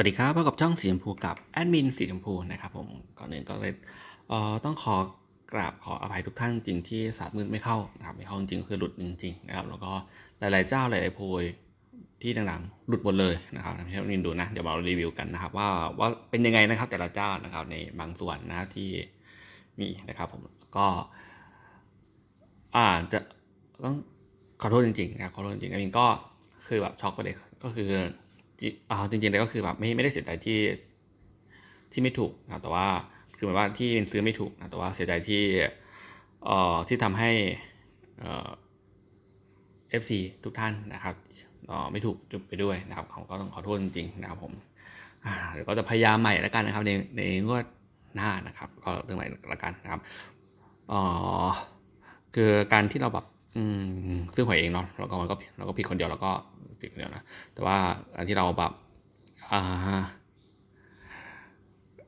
สวัสดีครับพบกับช่องสีชมพูกับแอดมินสีชมพูนะครับผมก่อนอื่นก็เลยเอ่อต้องขอกราบขออภัยทุกท่านจริงที่ศาสตร์มืดไม่เข้านะครับไม่เข้าจริงคือหลุดจริงๆนะครับแล้วก็หลายๆเจ้าหลายๆโพยที่ดังๆหลุดหมดเลยนะครับให้แอดมินดูนะเดี๋ยวมารีวิวกันนะครับว่าว่าเป็นยังไงนะครับแต่ละเจ้านะครับในบางส่วนนะที่มีนะครับผมก็อ่าจะต้องขอโทษจริงๆนะครับขอโทษจริงๆแอดมินก็คือแบบช็อกไปเลยก็คือ อ่าจริงๆแล้วก็คือแบบไม่ไม่ได้เสียใจที่ที่ไม่ถูกนะแต่ว่าคือหมายว่าที่เป็นซื้อไม่ถูกนะแต่ว่าเสียใจที่เอ่อที่ทำให้เอ่อฟซีทุกท่านนะครับเอ่อไม่ถูกจุดไปด้วยนะครับเขาก็ต้องขอโทษจริงๆนะครับผมอ่าเดี๋ยวก็จะพยายามใหม่แล้วกันนะครับในในงวดหน้านะครับ ก็เรื่องใหม่ล้วกันนะครับอ่อคือการที่เราแบบ อืมซื้อหวยเองเนาะเราก็มันก็เราก็ผิดคนเดียวแล้วก็ผิดคนเดียวนะแต่ว่าอันที่เราแบบอ่า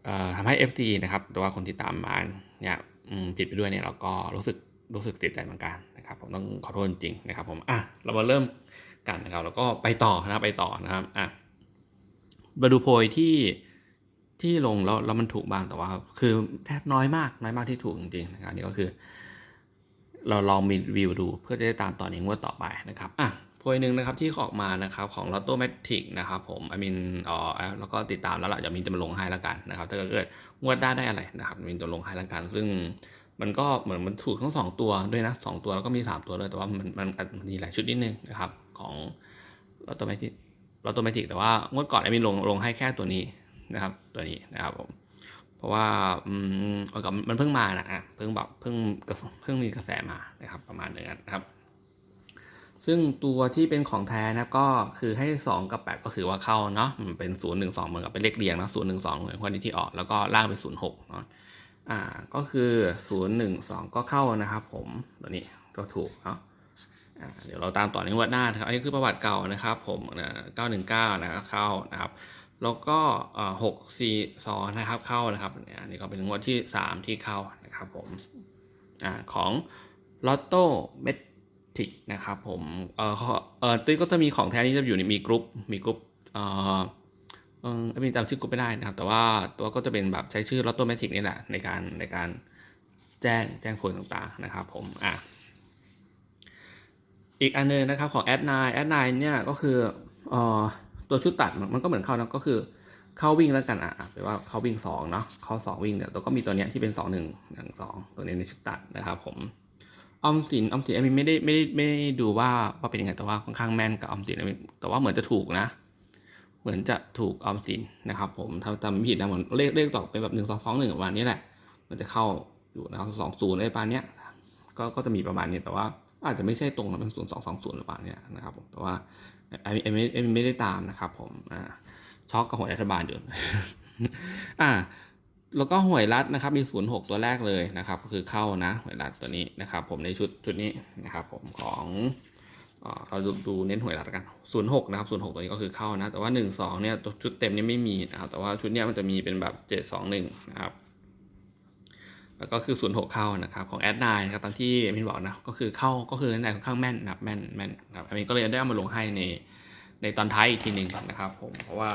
เอ่อทำให้ FT นะครับหรือว่าคนที่ตามมาเนี่ยอืมผิดไปด้วยเนี่ยเราก็รู้สึกรู้สึกเสียใจเหมือนกันนะครับ ผมต้องขอโทษจริงนะครับ ผมอะเรามาเริ่มกันนะครับ แล้วก็ไปต่อนะครับไปต่อนะครับอะมาดูโพยที่ที่ลงแล้วแล้วมันถูกบ้างแต่ว่า คือแทบน้อยมากน้อยมากที่ถูกจริงๆนะครับนี่ก็คือ เราลองมีวิวดูเพื่อจะได้ตามต่อในงวดต่อไปนะครับอะโพยหนึ่งนะครับที่ออกมานะครับของ Lotto Matic นะครับผมอามินอ๋อแล้วก็ติดตามแล้วล่ะเดี๋ยวมินจะมาลงให้แล้วกันนะครับถ้าเกิดงวดได้ได้อะไรนะครับมินจะลงให้แล้วกัน ซึ่งมันก็เหมือนมันถูกทั้งสองตัวด้วยนะสองตัวแล้วก็มีสามตัวเลยแต่ว่ามันมันมีหลายชุดนิดนึงนะครับของ Lotto Matic Lotto Matic แต่ว่างวดก่อนอามินลงลงให้แค่ตัวนี้นะครับตัวนี้นะครับผม เพราะว่าอืมกับมันเพิ่งมานะอะเพิ่งแบบเพิ่งเพิ่งมีกระแสมานะครับประมาณนึงนะครับ ซึ่งตัวที่เป็นของแท้นะก็คือให้ 2 กับ 8 ก็คือว่าเข้าเนาะมันเป็น0 1 2เหมือนกับเป็นเลขเรียงนะ0 1 2เหมือนคนนี้ที่ออกแล้วก็ล่างเป็น0 6เนาะอ่าก็คือ0 1 2 ก็เข้านะครับ ผมตัวนี้ก็ถูกเนาะอ่าเดี๋ยวเราตามต่อในงวดหน้านะครับ อันนี้คือประวัติเก่านะครับ ผม919นะครับเข้านะครับ แล้วก็หกสี่สองนะครับเข้านะครับอันนี้ก็เป็นงวดที่สามที่เข้านะครับผมอของลอตโต้เมทิกนะครับผมเออเออตุ้ยก็จะมีของแท้นี่จะอยู่ในมีกรุ๊ปมีกรุ๊ปเออเออไม่จำชื่อกรุ๊ปไม่ได้นะครับ แต่ว่าตัวก็จะเป็นแบบใช้ชื่อลอตโต้เมทิกนี่แหละในการในการแจ้งแจ้งผลต่างๆนะครับผมอะอีกอันนึงนะครับของแอดไนแอดไนเนี่ยก็คือเออ ตัวชุดตัดมันก็เหมือนเข้านะก็คือเข้าวิ่งแล้วกันอะแปลว่าเข้าวิ่งสองเนาะเข้าสองวิ่งเนี่ยตัวก็มีตัวเนี้ยที่เป็นสองหนึ่งหนึ่งสองตัวนี้ในชุดตัดนะครับผมออมสินออมสินอันนี้ไม่ได้ไม่ได้ไม่ได้ดูว่าว่าเป็นยังไงแต่ว่าค่อนข้างแม่นกับออมสินแต่ว่าเหมือนจะถูกนะ เหมือนจะถูกออมสินนะครับ ผมถ้าจำไม่ผิดนะเหมือนเลขเลขต่อเป็นแบบหนึ่งสองสองหนึ่งประมาณนี้แหละ มันจะเข้าอยู่นะครับสองศูนย์อะไรประมาณเนี้ยก็ก็จะมีประมาณนี้แต่ว่าอาจจะไม่ใช่ตรงนะเป็นศูนย์สองสองศูนย์หรือเปล่าเนี่ยนะครับผมแต่ว่า ไอ้ไม่ไอ้ไม่ได้ตามนะครับผมอ่าช็อกกับหวยรัฐบาลอยู่อ่าแล้วก็หวยรัฐนะครับมีศูนย์หกตัวแรกเลยนะครับ ก็คือเข้านะหวยรัฐตัวนี้นะครับ ผมในชุดชุดนี้นะครับ ผมของเราดูดูเน้นหวยรัฐกันศูนย์หกนะครับศูนย์หกตัวนี้ก็คือเข้านะ แต่ว่าหนึ่งสองเนี่ยตัวชุดเต็มนี่ไม่มีนะครับ แต่ว่าชุดเนี้ยมันจะมีเป็นแบบเจ็ดสองหนึ่งนะครับ แล้วก็คือศูนย์หกเข้านะครับของแอดไนครับตามที่มินบอกนะก็คือเข้าก็คือแอดไนค่อนข้างแม่นนะแม่นแม่นครับอันนี้ก็เลยได้เอามาลงให้ในในตอนท้ายอีกทีหนึ่งนะครับผมเพราะว่า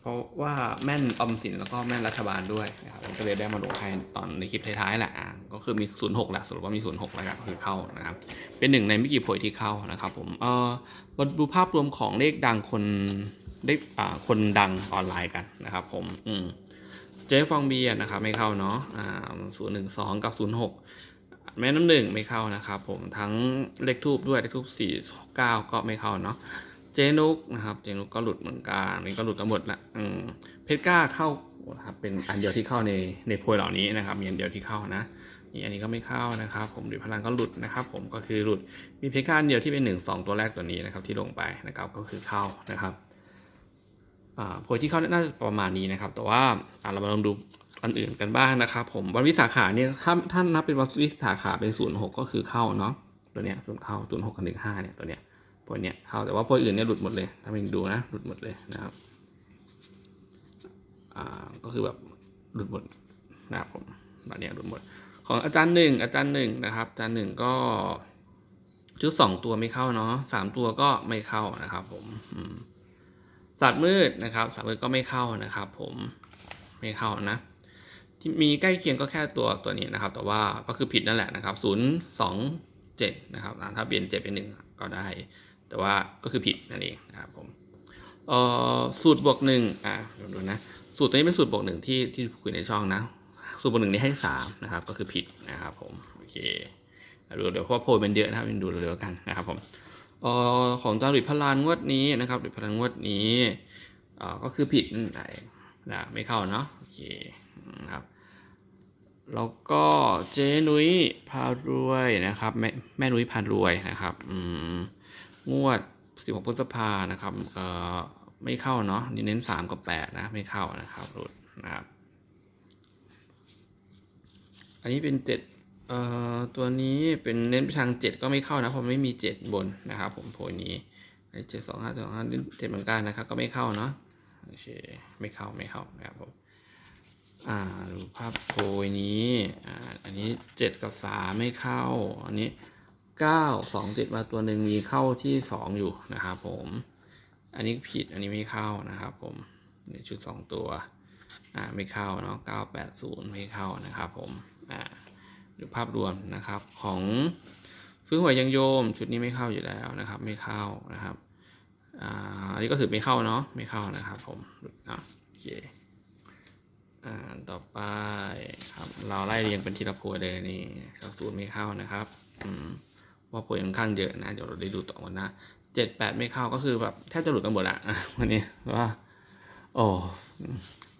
เพราะว่าแม่นออมสินแล้วก็แม่นรัฐบาลด้วยนะครับก็เลยได้มาลงให้ตอนในคลิปท้ายๆแหละก็คือมีศูนย์หกแหละสรุปว่ามีศูนย์หกแล้วกันคือเข้านะครับ เป็นหนึ่งในไม่กี่โพยที่เข้านะครับ ผมเออมาดูภาพรวมของเลขดังคนเลขอ่าคนดังออนไลน์กันนะครับ ผมอืม เจฟองเบียร์นะครับไม่เข้าเนาะอ่าศูนย์หนึ่งสองกับศูนย์หกแม่น้ำหนึ่งไม่เข้านะครับผมทั้งเลขทูบด้วยเลขทูบสี่เก้าก็ไม่เข้าเนาะเจนุกนะครับเจนุกก็หลุดเหมือนกันนี่ก็หลุดทั้งหมดละอืมเพชรกล้าเข้านะครับเป็นอันเดียวที่เข้าในในโพยเหล่านี้นะครับมีอันเดียวที่เข้านะนี่อันนี้ก็ไม่เข้านะครับ ผมหรือพลังก็หลุดนะครับ ผมก็คือหลุดมีเพชรกล้าอันเดียวที่เป็นหนึ่งสองตัวแรกตัวนี้นะครับที่ลงไปนะครับก็คือเข้านะครับ โพยที่เข้าน่าจะประมาณนี้นะครับ แต่ว่าเรามาลองดูอันอื่นกันบ้างนะครับ ผมวันวิสาขาเนี่ยถ้าถ้านับเป็นวันวิสาขาเป็นศูนย์หกก็คือเข้าเนาะตัวเนี้ยศูนย์เข้าศูนย์หกกับหนึ่งห้าเนี่ยตัวเนี้ยโพยเนี้ยเข้าแต่ว่าโพยอื่นเนี่ยหลุดหมดเลย ถ้าไปดูนะหลุดหมดเลยนะครับอ่าก็คือแบบหลุดหมดนะครับผมแบบเนี้ยหลุดหมด ของอาจารย์หนึ่งอาจารย์หนึ่งนะครับอาจารย์หนึ่งก็ชุดสองตัวไม่เข้าเนาะสามตัวก็ไม่เข้านะครับ ผมอืม สัตว์มืดนะครับสัตว์มืดก็ไม่เข้านะครับผมไม่เข้านะที่มีใกล้เคียงก็แค่ตัวตัวนี้นะครับ แต่ว่าก็คือผิดนั่นแหละนะครับศูนย์สองเจ็ดนะครับถ้าเปลี่ยนเจ็ดเป็นหนึ่งก็ได้ แต่ว่าก็คือผิดนั่นเองนะครับผมเอ่อสูตรบวกหนึ่งอ่าดูนะสูตรตัวนี้เป็นสูตรบวกหนึ่งที่ที่คุยในช่องนะ สูตรบวกหนึ่งนี้ให้สามนะครับ ก็คือผิดนะครับผมโอเคดูเดี๋ยวเพราะว่าโพยมันเยอะนะครับดูเร็วๆกันนะครับผม ออของจารุดพลานงวดนี้นะครับดุดพลานงวดนี้อ่อก็คือผิดนั่นเองนะไม่เข้าเนาะโอเคนะครับแล้วก็เจ๊นุ้ยพารวยนะครับแม่แม่นุ้ยพารวยนะครับอืมงวด 16พฤษภานะครับเอ่อไม่เข้าเนาะนี่เน้น 3 กับ 8 นะ ไม่เข้านะครับรุดนะครับ อันนี้เป็น 7 เอ่อตัวนี้เป็นเน้นไปทาง 7 ก็ไม่เข้านะเพราะไม่มี 7 บนนะครับ ผมโพยนี้เจ็ดสองห้าสองห้าเจ็ดเหมือนกันนะครับ ก็ไม่เข้าเนาะโอเคไม่เข้าไม่เข้านะครับผมอ่าดูภาพโพยนี้อ่าอันนี้เจ็ดกับสามไม่เข้า อันนี้เก้าสองเจ็ดมาตัวหนึ่งมีเข้าที่สองอยู่นะครับผมอันนี้ผิดอันนี้ไม่เข้านะครับ ผมในชุดสองตัวอ่าไม่เข้าเนาะเก้าแปดศูนย์ไม่เข้านะครับ ผมอ่า ดูภาพรวมนะครับของซื้อหวยยังโยม ชุดนี้ไม่เข้าอยู่แล้วนะครับ ไม่เข้านะครับอ่าอันนี้ก็ถือไม่เข้าเนาะไม่เข้านะครับผมนะโอเคอ่าต่อไปครับเราไล่เรียงเป็นทีละโพยเลยนี่ครับศูนย์ไม่เข้านะครับอืมว่าโพยค่อนข้างเยอะนะเดี๋ยวเราได้ดูต่อกันนะเจ็ดแปดไม่เข้าก็คือแบบแทบจะหลุดกันหมดละอะวันนี้ว่าโอ้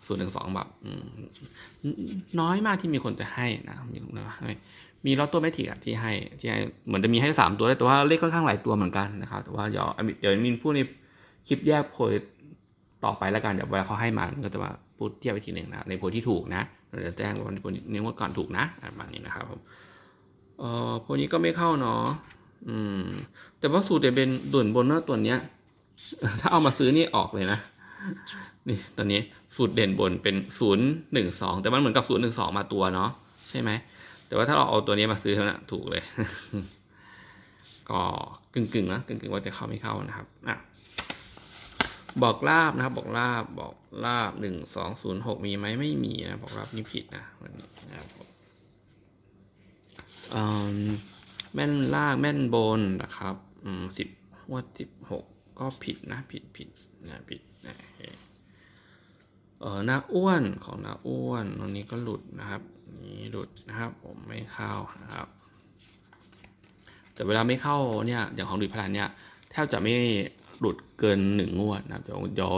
ศูนย์หนึ่งสองแบบน้อยมากที่มีคนจะให้นะมีคนจะให้มีลอตโต้แมทริกอะที่ให้ที่ให้เหมือนจะมีให้สามตัวได้แต่ว่าเลขค่อนข้างหลายตัวเหมือนกันนะครับแต่ว่าเดี๋ยวเดี๋ยวมินพูดในคลิปแยกโพยต่อไปแล้วกันเดี๋ยวเวลาเขาให้มามันก็จะมาพูดเทียบไปทีหนึ่งนะในโพลที่ถูกนะเราจะแจ้งว่าในโพลนี้ว่าก่อนถูกนะประมาณนี้นะครับผมเอ่อโพลนี้ก็ไม่เข้าเนาะอืม แต่ว่าสูตรเดเป็นด่วนบนเนอร์ตัวเนี้ย ถ้าเอามาซื้อนี่ออกเลยนะนี่ตัวนี้ สูตรเด่นบนเป็นศูนย์หนึ่งสองแต่มันเหมือนกับศูนย์หนึ่งสองมาตัวเนาะใช่ไหม แต่ว่าถ้าเราเอาตัวนี้มาซื้อเท่านั้นถูกเลย ก็กึ่งๆนะกึ่งๆว่าจะเข้าไม่เข้านะครับอะบอกลาบนะครับ บอกลาบบอกลาบหนึ่งสองศูนย์หกมีไหมไม่มีนะบอกลาบนี่ผิดนะวันนี้นะครับผมอืมแม่นล่างแม่นบนนะครับอืมสิบงวดสิบหกก็ผิดนะ ผิดผิดนะผิดนะ เออหน้าอ้วนของหน้าอ้วนตรงนี้ก็หลุดนะครับนี่หลุดนะครับ ผมไม่เข้านะครับ แต่เวลาไม่เข้าเนี่ยอย่างของดุจพลันเนี่ยแทบจะไม่หลุดเกินหนึ่งงวดนะครับเดี๋ยวเดี๋ยว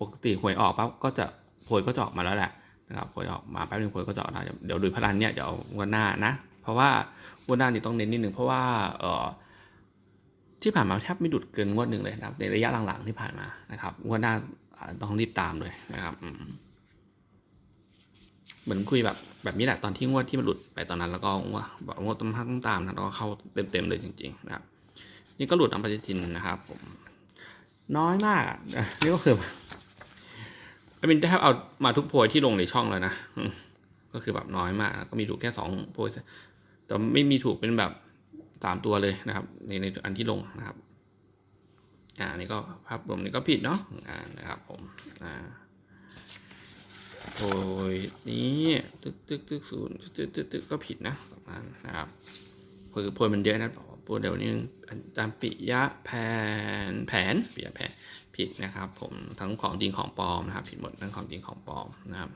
ปกติหวยออกปั๊บก็จะโพยก็จะออกมาแล้วแหละนะครับโพยออกมาแป๊บนึงโพยก็จะออกได้เดี๋ยวดุจพลันเนี่ยเดี๋ยววันหน้านะ เพราะว่าวันหน้านี่ต้องเน้นนิดนึงเพราะว่าเออที่ผ่านมาแทบไม่หลุดเกินงวดหนึ่งเลยนะครับในระยะหลังๆที่ผ่านมานะครับงวันหน้า ต้องรีบตามเลยนะครับเหมือนคุยแบบแบบนี้แหละตอนที่งวดที่มันหลุดไปตอนนั้น แล้วก็ว่าแบบงวดต้องต้องตามนะแล้วก็เข้าเต็มๆเลยจริง ๆ นะครับ นี่ก็หลุดอัมปฏิทินนะครับผมน้อยมากนี่ก็คือไอ้บินแทบเอามาทุกโพยที่ลงในช่องแล้วนะก็คือแบบน้อยมาก ก็มีถูกแค่สองโพยแต่ไม่มีถูกเป็นแบบสามตัวเลยนะครับ ในในอันที่ลงนะครับ อ่านี่ก็ภาพรวมนี่ก็ผิดเนาะอ่านะครับผมอ่าโพยนี้ตึกตึกตึกศูนย์ตึกตึกตึกก็ผิดนะประมาณนะครับโพยโพยมันเยอะนะโพยเดี๋ยวนี้ตามปิยะแผนแผนปิยะแผนผิดนะครับผมทั้งของจริงของปลอมนะครับ ผิดหมดทั้งของจริงของปลอมนะครับ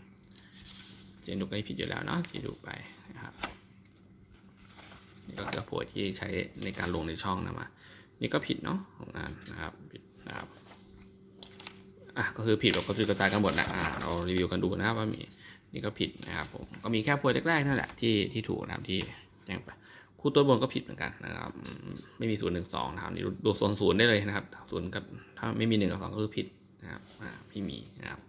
เจนดูก็ผิดอยู่แล้วเนาะที่ดูไปนะครับนี่ก็คือโพยที่ใช้ในการลงในช่องนะมา นี่ก็ผิดเนาะของงานนะครับผิดนะครับอะก็คือผิดแบบกระจุยกระจายกันหมดนะอ่าเรารีวิวกันดูนะครับว่ามีนี่ก็ผิดนะครับผมก็มีแค่โพยแรกๆนั่นแหละที่ที่ถูกนะครับที่แจ้งไปคู่ตัวบนก็ผิดเหมือนกันนะครับไม่มีศูนย์หนึ่งสองนะครับนี่ดูโซนศูนย์ได้เลยนะครับศูนย์กับถ้าไม่มีหนึ่งกับสองก็คือผิดนะครับอ่าไม่มีนะครับ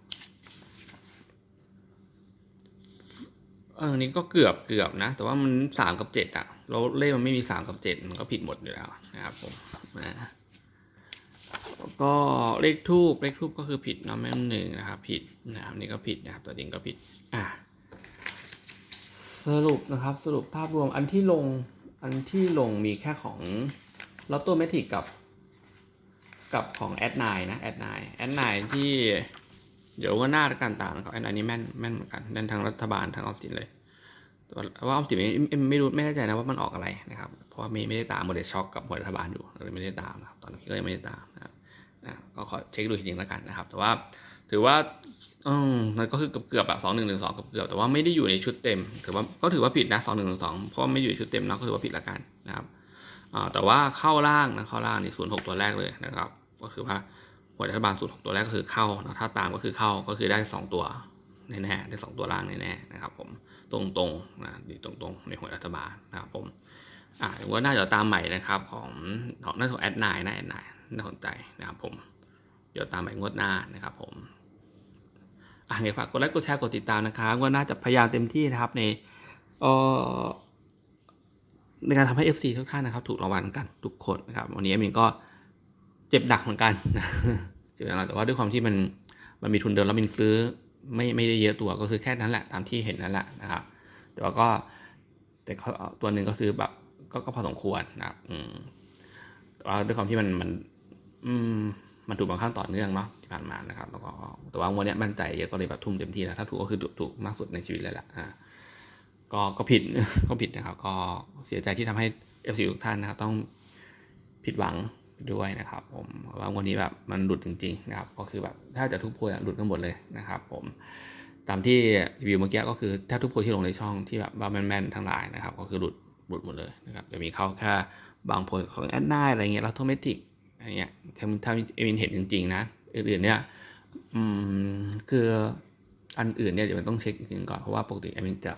เออนี่ก็เกือบเกือบนะ แต่ว่ามันสามกับเจ็ดอะ เราเลขมันไม่มีสามกับเจ็ดมันก็ผิดหมดอยู่แล้วนะครับผมนะแล้วก็เลขทูบเลขทูบก็คือผิดเนาะแม่นหนึ่งนะครับ ผิดนะครับนี่ก็ผิดนะครับตัวจริงก็ผิดอะสรุปนะครับสรุปภาพรวมอันที่ลงอันที่ลงมีแค่ของลอตโต้แมทิกกับกับของแอดไนนะแอดไนแอดไนที่เดี๋ยวว่าหน้าการต่างนะครับแอดไนนี้แม่นแม่นเหมือนกันแน่นทางรัฐบาลทางออมสินเลย ว่าออมสินไม่ไม่รู้ไม่แน่ใจนะว่ามันออกอะไรนะครับ เพราะว่าไม่ไม่ได้ตามโมเดลช็อคกับโมเดลรัฐบาลอยู่เลยไม่ได้ตามนะครับตอนนี้ก็ยังไม่ได้ตามนะครับนะก็ขอเช็คดูจริงๆแล้วกันนะครับ แต่ว่าถือว่าอืมมันก็คือเกือบเกือบแบบสองหนึ่งหนึ่งสองเกือบเกือบแต่ว่าไม่ได้อยู่ในชุดเต็มถือว่าก็ถือว่าผิดนะสองหนึ่งหนึ่งสองเพราะไม่อยู่ในชุดเต็มเนาะก็ถือว่าผิดละกันนะครับอ่าแต่ว่าเข้าล่างนะเข้าล่างนี่ศูนย์หกตัวแรกเลยนะครับ ก็คือว่าหวยรัฐบาลสูตรหกตัวแรกก็คือเข้านะถ้าตามก็คือเข้าก็คือได้สองตัวแน่ๆได้สองตัวล่างแน่ๆนะครับผม ตรงๆนะดีตรงๆ ในหวยรัฐบาลนะครับผมอ่าว่าน่าจะตามใหม่นะครับของของน่าจะแอดไนนะแอดไนน่าสนใจนะครับผมเดี๋ยวตามใหม่งวดหน้านะครับผมอะไงฝากกดไลค์กดแชร์กดติดตามนะครับว่าน่าจะพยายามเต็มที่นะครับในเอ่อในการทำให้ FC ทุกท่านนะครับ ถูกรางวัลกันทุกคนนะครับ วันนี้เอมินก็เจ็บหนักเหมือนกันเจ็บหนักแต่ว่าด้วยความที่มันมันมีทุนเดิมแล้วมินซื้อ ไม่ไม่ได้เยอะตัวก็ซื้อแค่นั้นแหละตามที่เห็นนั่นแหละนะครับ แต่ว่าก็แต่เขาตัวหนึ่งก็ซื้อแบบก็ก็พอสมควรนะครับ อืมแต่ว่าด้วยความที่มันมัน อืมมันถูกบางครั้งต่อเนื่องเนาะที่ผ่านมานะครับ แล้วก็แต่ว่าวันนี้มั่นใจเยอะก็เลยแบบทุ่มเต็มที่แล้วถ้าถูกก็คือถูกถูกมากสุดในชีวิตเลยแหละอ่าก็ก็ผิดก็ผิดนะครับ ก็เสียใจที่ทำให้เอฟซีทุกท่านนะครับต้องผิดหวัง ด้วยนะครับผมว่าวันนี้แบบมันหลุดจริงๆนะครับก็คือแบบถ้าจะทุกโพยอะหลุดกันหมดเลยนะครับผมตามที่รีวิวเมื่อกี้ก็คือถ้าทุกโพยที่ลงในช่องที่แบบว่าแม่นๆทั้งหลายนะครับก็คือหลุดหลุดหมดเลยนะครับจะมีเข้าแค่บางโพยของแอดไนอะไรเงี้ยแล้วโทเมติกอะไรเงี้ยถ้าถ้าเอมินเห็นจริงๆนะอื่นๆเนี่ยอืมคืออันอื่นเนี่ยเดี๋ยวมันต้องเช็คอีกทีก่อนเพราะว่าปกติเอมินจะ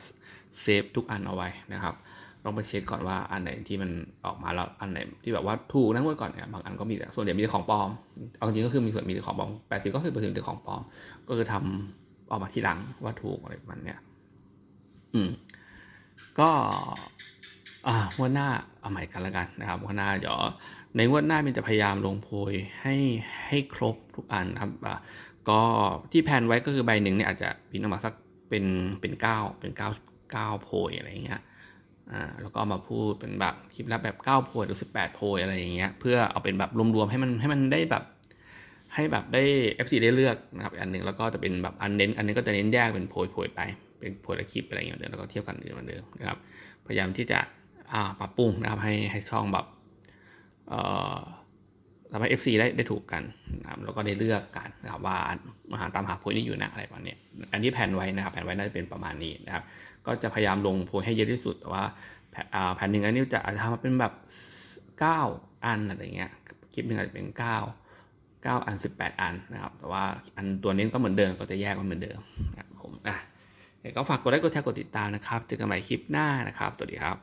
เซฟทุกอันเอาไว้นะครับ ต้องไปเช็คก่อนว่าอันไหนที่มันออกมาแล้วอันไหนที่แบบว่าถูกนะเมื่อก่อนเนี่ยบางอันก็มีแต่ส่วนใหญ่มีแต่ของปลอมเอาจริงก็คือมีส่วนมีแต่ของปลอมแปดสิบก็คือเปอร์เซ็นต์แต่ของปลอม ก็คือทำออกมาทีหลังว่าถูกอะไรประมันเนี่ย อืม ก็อ่างวดหน้าเอาใหม่กันแล้วกันนะครับงวดหน้าเดี๋ยวในงวดหน้ามันจะพยายามลงโพยให้ให้ครบทุกอันครับอ่าก็ที่แพนไว้ก็คือใบหนึ่งเนี่ยอาจจะพิมพ์ออกมาสักเป็นเป็นเก้าเป็นเก้าเก้าโพยอะไรเงี้ย อ่าแล้วก็มาพูดเป็นแบบคลิปลับแบบ9โพยหรือ 18โพยอะไรอย่างเงี้ยเพื่อเอาเป็นแบบรวมๆให้มันให้มันได้แบบให้แบบได้ FC ได้เลือกนะครับอันหนึ่งแล้วก็จะเป็นแบบอันเน้นอันนี้ก็จะเน้นแยกเป็นโพยโพยไปเป็นโพยละคลิปอะไรอย่างเงี้ยเดิมแล้วก็เทียบกันอื่นเหมือนเดิมนะครับพยายามที่จะอ่าปรับปรุงนะครับให้ให้ช่องแบบเอ่อ ทำให้ FC ได้ได้ถูกกันนะครับแล้วก็ได้เลือกกันนะครับว่ามาหาตามหาโพยนี้อยู่นะอะไรประมาณนี้อันที่แผนไว้นะครับแผนไว้น่าจะเป็นประมาณนี้นะครับ ก็จะพยายามลงโพยให้เยอะที่สุดแต่ว่าแผนอ่นหนึ่งอันนี้จะอาจจะทำมาเป็นแบบ 9 อันอะไรเงี้ยคลิปหนึ่งอาจจะเป็น 9 9 อัน 18 อันนะครับ แต่ว่าอันตัวนี้ก็เหมือนเดิมก็จะแยกมาเหมือนเดิมนะครับผมอะก็ฝากกดไลค์กดแชร์กดติดตามนะครับเจอกันใหม่คลิปหน้านะครับสวัสดีครับ